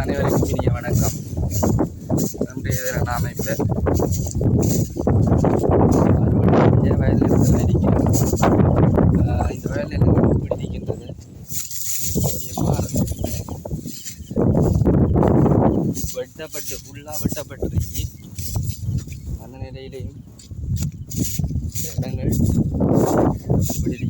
அனைவருக்கும் இனிய வணக்கம். இன்றைய தினம் நாம் இப்போ அறுவடை இருக்கிறோம் இந்த வயல் நிலங்கள் எப்படி வெட்டப்பட்டு ஃபுல்லாக வெட்டப்பட்டிருக்கு. அந்த நிலையிலையும் இடங்கள். விடுதி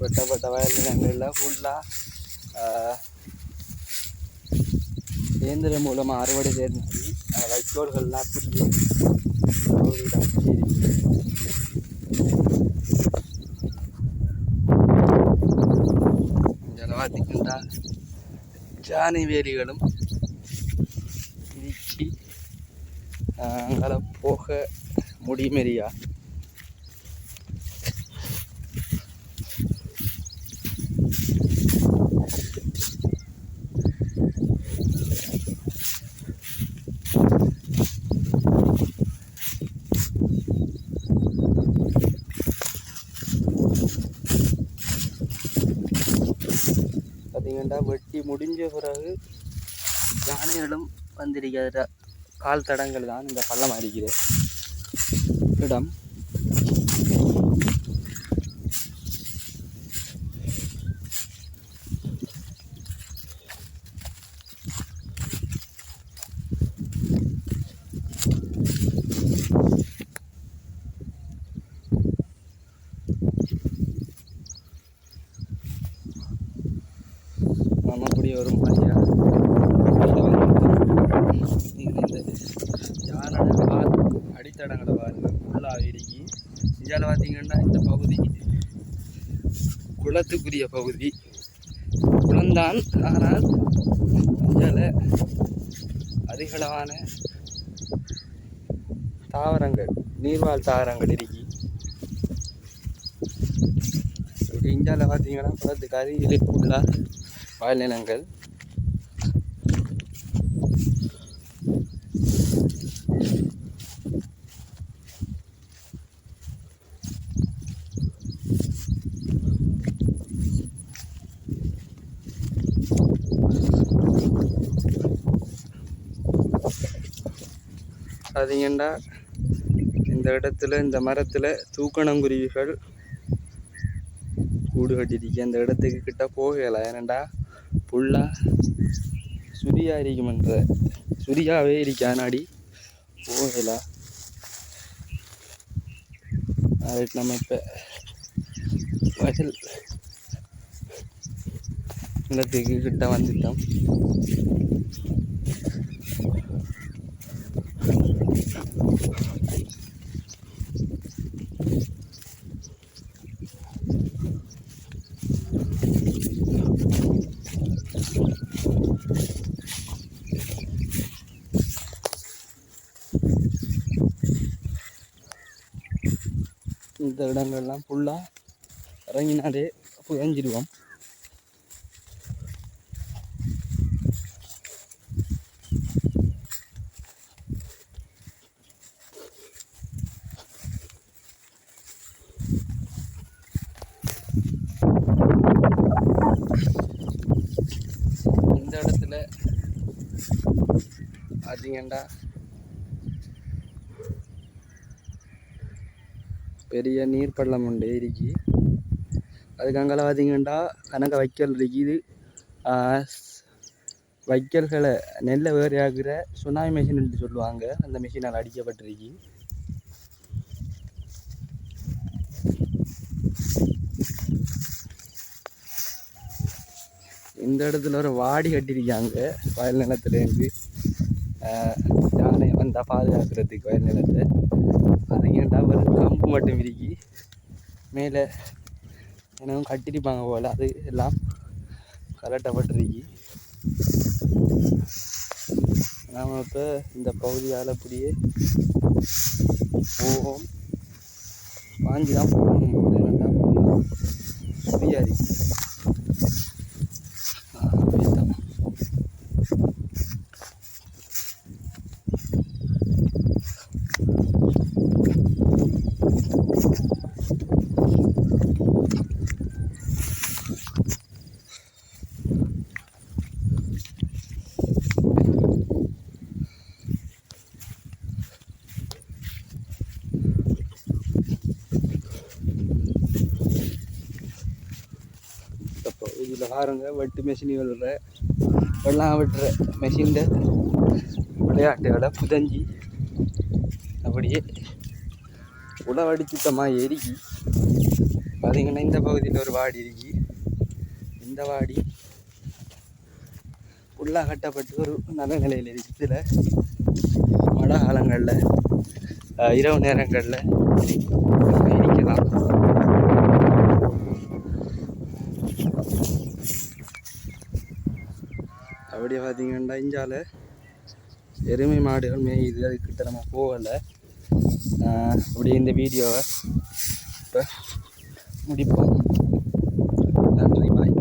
வெட்டப்பட்ட வயல் நிலங்களில் ஃபுல்லாக இயந்திரம் மூலமாக அறுவடை செய்யறது அந்த வைக்கோல்கள்லாம் அப்படியே ரோடில் ஜானிவேலிகளும் இருக்கு. இடிச்சு அங்கே போக முடியுமரியா அதான் வெட்டி முடிஞ்ச பிறகு யானைகளும் வந்திருக்கிற கால் தடங்கள் தான் இந்த பள்ளம் அடிக்கிற இடம். நம்ம அப்படி ஒரு மாதிரியா இந்த யானோட அடித்தடங்களை பாருங்க. ஃபுல்லாக இறுக்கி இந்தியாவில் பார்த்தீங்கன்னா இந்த பகுதி குளத்துக்குரிய பகுதி. குளம்தான். ஆனால் இந்தியாவில் அதிகளவான தாவரங்கள் நீர்வாழ் தாவரங்கள் இருக்கு இந்தியாவில் பார்த்தீங்கன்னா குளத்துக்கு அருகிலே ஃபுல்லாக வயல் நிலங்கள் பார்த்தீங்கன்னா இந்த இடத்துல இந்த மரத்தில் தூக்கணங்குருவிகள் கூடு கட்டிருக்கு அந்த இடத்துக்கு கிட்ட போகலை. ஏனண்டா? ஃபுல்லாக சுரியா இருக்குமன்ற. சுரியாவே இருக்கானாடி. போகல. அதுக்கு நம்ம இப்போ வயல் நிலத்துக்கு கிட்ட வந்துட்டோம். இந்த இடங்கள்லாம் ஃபுல்லாக இறங்கினாலே புயஞ்சிடுவோம் இந்த இடத்துல பார்த்தீங்கன்னா பெரிய நீர் பள்ளம் உண்டு இருக்கு. அதுக்கு அங்கே பார்த்தீங்கன்னா கணக்க வைக்கல் இருக்குது. வைக்கல்களை நெல்லை வேறையாகிற சுனாமி மிஷின் சொல்லுவாங்க. அந்த மிஷினால் அடிக்கப்பட்டிருக்கு. இந்த இடத்துல ஒரு வாடி கட்டியிருக்காங்க. வயல் நிலத்துலேருந்து யானை வந்தால் பாதுகாக்கிறதுக்கு வயல் நிலத்தை. அது ஏன்டா ஒரு கம்பு மட்டும் விரிக்கி. மேலே எனவும் கட்டிருப்பாங்க போல் அது எல்லாம் கலட்டப்பட்டிருக்கி. நாம் இப்போ இந்த பகுதியால் அப்படியே போவோம். பாஞ்சு தான் போகணும் புரியாது ஃப்ரீயாக இப்போ இதில் பாருங்க வெட்டு மெஷின் விழுற வெள்ளம் வெட்டுற மெஷின்ட விளையாட்டுகளை புதஞ்சி அப்படியே உளவடிச்சித்தமாக எரிக்கி பார்த்தீங்கன்னா இந்த பகுதியில் ஒரு வாடி இருக்கு. இந்த வாடி உள்ளாக கட்டப்பட்டு ஒரு நல்ல நிலையில் இருக்கு மழை காலங்களில் இரவு நேரங்களில் இருக்கலாம் அப்படியே பார்த்தீங்கன்னா இஞ்சால் எருமை மாடுகள் மேயுது. அதுக்கிட்ட நம்ம போகலை. அப்படி இந்த வீடியோவை இப்போ முடிப்போம். நன்றி பாய்.